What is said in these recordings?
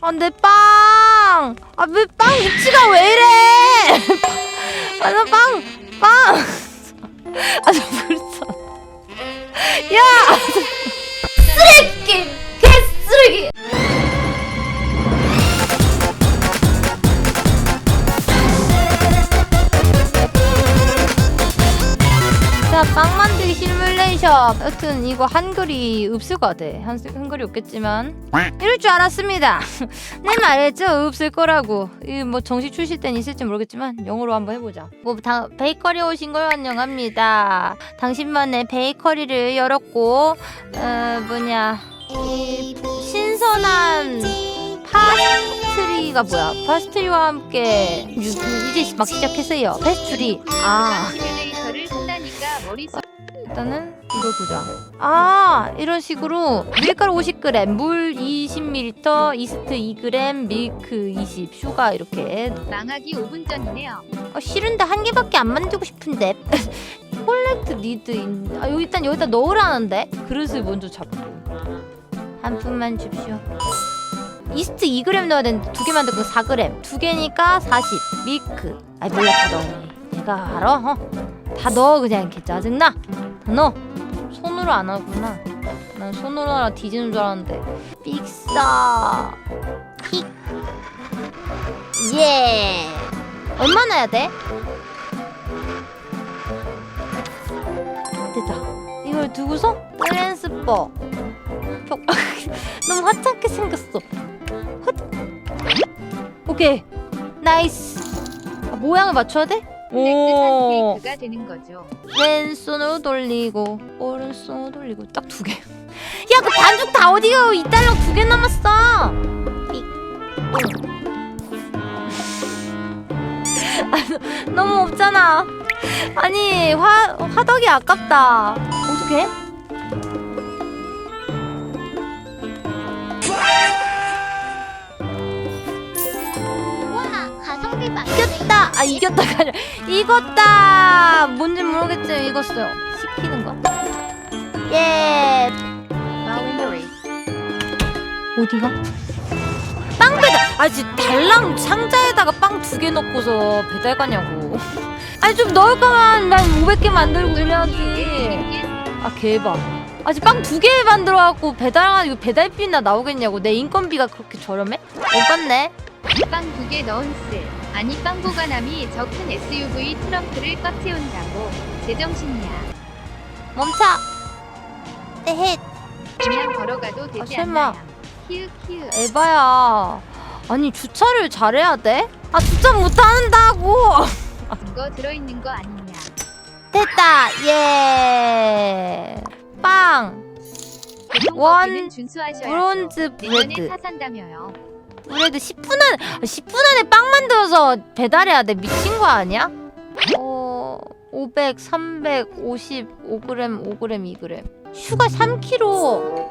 아, 내 빵! 아, 왜 빵 위치가 왜 이래! 아, 나 빵! 빵! 아, 저 불쌍. 야! 쓰레기 개쓰레기 자, 빵 만들 기 시뮬레이션. 여튼 이거 한글이 없을 것 같아. 한, 한글이 없겠지만. 이럴 줄 알았습니다. 내 말했죠? 없을 거라고. 이 뭐 정식 출시 때는 있을지 모르겠지만 영어로 한번 해보자. 뭐 다, 베이커리 오신 걸 환영합니다. 당신만의 베이커리를 열었고 어, 뭐냐 이 신선한 파스트리가 뭐야? 파스트리와 함께 유- 이제 막 시작했어요. 페스트리. 아. 머릿속 일단은 이걸 보자. 아 이런 식으로 밀가루 50g, 물 20ml, 이스트 2g, 밀크 20, 슈가 이렇게. 망하기 5분 전이네요 아, 싫은데 한 개밖에 안 만들고 싶은데. 콜렉트 니드 인. 아 여기 일단 여기다 넣으라는데 그릇을 먼저 잡고 한 푼만 줍시오. 이스트 2g 넣어야 되는데 두 개 만들고 4g 두 개니까 40 밀크 아이 몰라 다 넣어 내가 알아 어? 다 넣어 그냥 이렇게 짜증나 다 넣어 손으로 안 하구나. 난 손으로 하라 뒤지는 줄 알았는데. 픽사! 픽예! 얼마나 해야 돼? 됐다. 이걸 두고서 벽 너무 화창하게 생겼어. 헛. 오케이. 나이스. 아, 모양을 맞춰야 돼? 오 케이크가 되는 거죠 왼손으로 돌리고 오른손으로 돌리고 딱 두 개. 야 그 반죽 다 어디가 이달러 두 개 남았어. 삑. 아, 너- 너무 없잖아. 아니 화 화덕이 아깝다. 어떻게? 이겼다. 아 이겼다가 아니라 이겼다. 뭔지 모르겠지만 이겼어요. 시키는 거. 예. 어디가? 빵 배달. 아 진짜 달랑 상자에다가 빵 두 개 넣고서 배달 가냐고. 아니 좀 넣을 거면 난 500개 만들고 그래야지. 아 개봐. 아직 빵 두 개 만들어갖고 배달 이거 배달비나 나오겠냐고. 내 인건비가 그렇게 저렴해? 오갔네. 빵 두 개 넣은 스 아니 빵 보관함이 저 큰 SUV 트렁크를 꽉 채운다고 제정신이야 멈춰. 에헷. 그냥 걸어가도 되지 아, 설마. 않나요 키읔 키읔 에바야. 아니 주차를 잘해야 돼? 아 주차 못한다고. 이거 들어있는 거 아니냐 됐다. 예. 빵. 원, 교통법규는 준수하셔야죠 브론즈 내년에 브레드. 차 산다며요 그래도 10분 안에 10분 안에 빵 만들어서 배달해야 돼. 미친 거 아니야? 어. 500, 350, 5g, 5g, 2g. 슈가 3kg.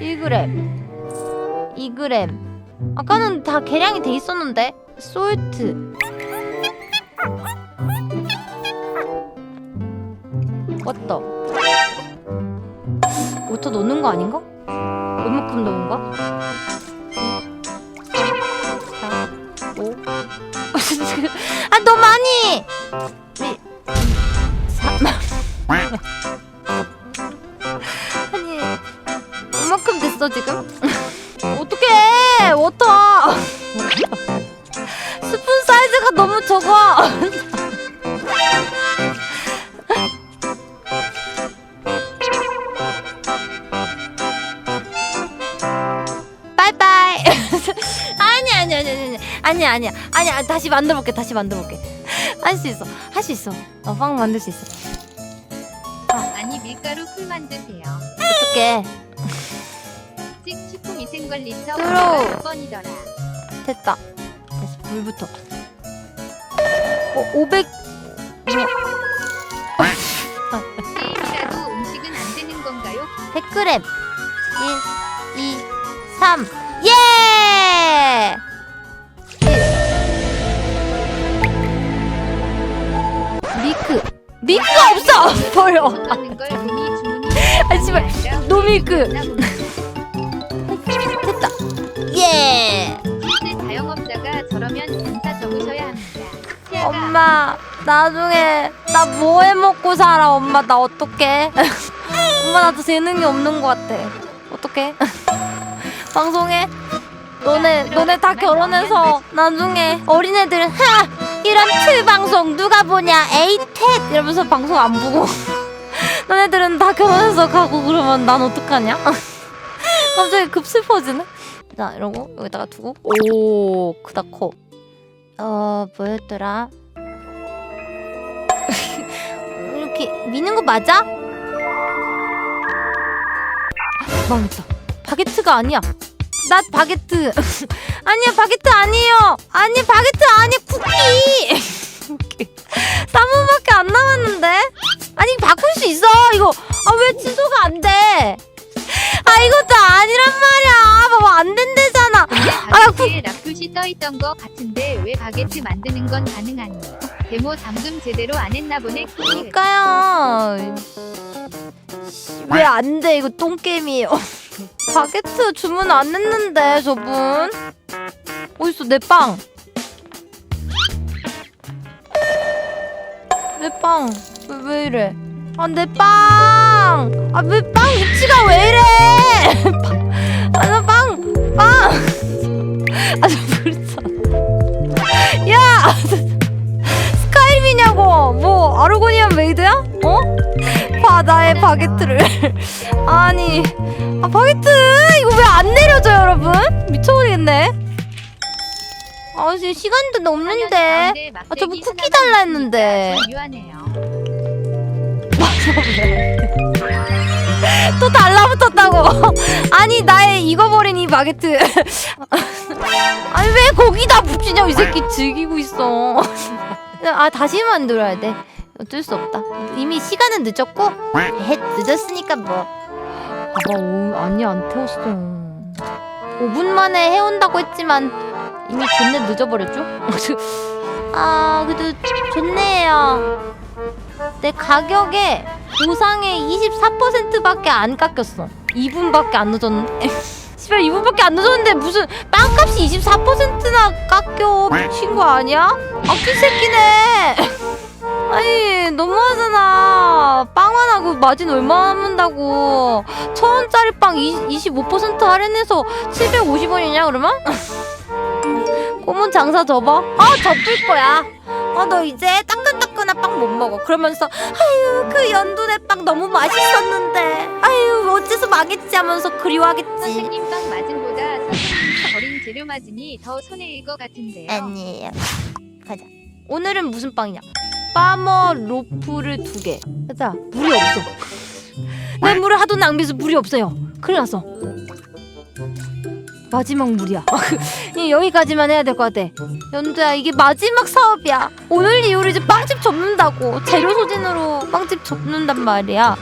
1g. 2g. 아까는 다 계량이 돼 있었는데. 솔트. 왔다. 워터 넣는 거 아닌가? 얼마큼 넣은 거 아, 너 많이! 미, 3. 아니, 얼마큼 됐어, 지금? 어떡해! 워터! 스푼 사이즈가 너무 적어! 빠이빠이! 아니, 아니, 아니, 아니, 아니, 아니야. 아니야, 다시 만들어볼게, 다시 만들어볼게. 할 수 있어, 할 수 있어. 어, 빵 만들 수 있어. 아니 밀가루 풀 만드세요 어떡해. 찍 식품 위생 관리처 들어. 몇 번이더라 됐다. 다시 불부터. 어, 500. 게임이라도 음식은 안 되는 건가요? 100g. 1, 2, 3. 예! 미크가 없어! 버려! 아, 씨발. 노미크. 그 됐다. 예! 자영업자가 저러면 진짜 적으셔야 합니다. 엄마, 나중에 나 뭐 해 먹고 살아, 엄마. 나 어떡해? 엄마, 나도 재능이 없는 것 같아. 어떡해? 방송해? 너네, 너네 다 결혼해서 나중에 어린애들 하! 이런 트 방송 누가 보냐? 에이텟! 이러면서 방송 안 보고. 너네들은 다 결혼해서 가고 그러면 난 어떡하냐? 갑자기 급 슬퍼지네? 자 이러고 여기다가 두고. 오 크다 커 어 뭐였더라. 이렇게 미는 거 맞아? 망했다. 바게트가 아니야 나 바게트. 아니야 바게트 아니에요. 아니 바게트 아니 쿠키. 쿠키 3분밖에 안 남았는데? 아니 바꿀 수 있어. 이거. 아 왜 취소가 안 돼? 아 이것도 아니란 말이야. 봐봐 안 된대잖아. 아, 바게트에 라플시 떠있던 거 같은데 왜 바게트 만드는 건 가능하니? 데모 잠금 제대로 안 했나 보네. 그러니까요. 왜 안 돼? 이거 똥게임이에요 바게트 주문 안 했는데 저분. 어딨어 내 빵. 내 빵. 왜, 왜 이래? 아 내 빵! 아 왜 빵 위치가 왜 이래? 아 나 빵 빵 아 저 불쌍 야! 스카이미냐고! 뭐 아르고니안 메이드야? 어? 바다의 바게트를. 아니 아 바게트? 이거 왜 안 내려져 여러분? 미쳐버리겠네. 아 지금 시간도 넘는데. 아, 저분 쿠키 달라 했는데. 또 달라붙었다고. 아니 나의 익어버린 이 바게트. 아니 왜 거기다 붙이냐 이 새끼 즐기고 있어. 아 다시 만들어야 돼 어쩔 수 없다. 이미 시간은 늦었고 헷 늦었으니까 뭐. 봐봐 오, 아니 안 태웠어. 5분 만에 해온다고 했지만 이미 존내 늦어버렸죠? 아 그래도 좋네요. 내 가격에 보상의 24%밖에 안 깎였어. 2분밖에 안 늦었는데 씨발 2분밖에 안 늦었는데 무슨 빵값이 24%나 깎여? 미친 거 아니야? 아낀 새끼네 마진 얼마 남는다고. 천 원짜리 빵25% 할인해서 750원이냐 그러면? 꼬문 장사 접어? 아 접을 거야. 아 너 이제 따끈따끈한 빵 못 먹어. 그러면서 아유 그 연두대 빵 너무 맛있었는데. 아유 어째서 망했지 하면서 그리워하겠지. 선생님 빵 마진보다 선생님이 버린 재료 마진이 더 손해일 것 같은데요. 아니에요. 가자. 오늘은 무슨 빵이냐 파머 로프를 두개. 가자. 물이 없어. 내 물을 하도 낭비해서 물이 없어요. 큰일 났어. 마지막 물이야. 이 여기까지만 해야 될 것 같아. 연두야 이게 마지막 사업이야. 오늘 이후로 이제 빵집 접는다고. 재료 소진으로 빵집 접는단 말이야.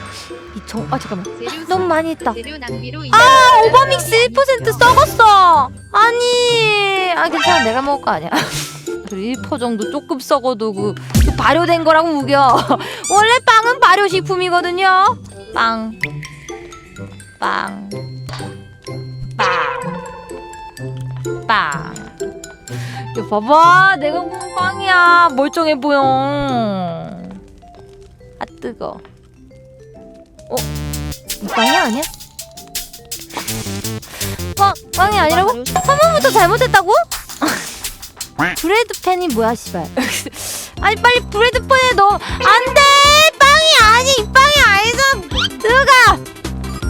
이정 아 잠깐만. 재료 너무 많이 낭비로 아 오버믹스 1% 썩었어. 아니. 아 괜찮아. 내가 먹을 거 아니야 그리고 1% 정도 조금 썩어도 그, 그 발효된 거라고 우겨 원래 빵은 발효식품이거든요 빵 빵, 빵, 빵. 야, 봐봐, 내가 구운 빵이야. 멀쩡해 보여. 아 뜨거. 어? 이 빵이 아니야? 빵 빵이 아니라고? 3번부터 잘못했다고? 브레드 팬이 뭐야, 씨발. 아니 빨리 브레드 팬에 넣어. 안돼, 빵이 아니, 이 빵이 아니잖아. 들어가,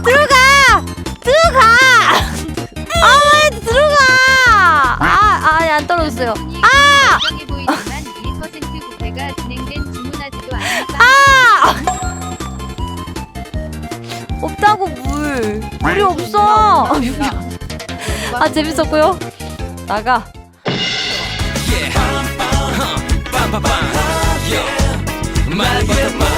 들어가, 들어가. 아, 빨리 들어가. 아, 아니 안 떨어졌어요. 아! 해 보이지만 1% 부패가 진행된 주문하지도 않았다. 아! 없다고 물. 물이 없어. 아 재밌었고요. 나가. ba bang. Yeah. My, my, my.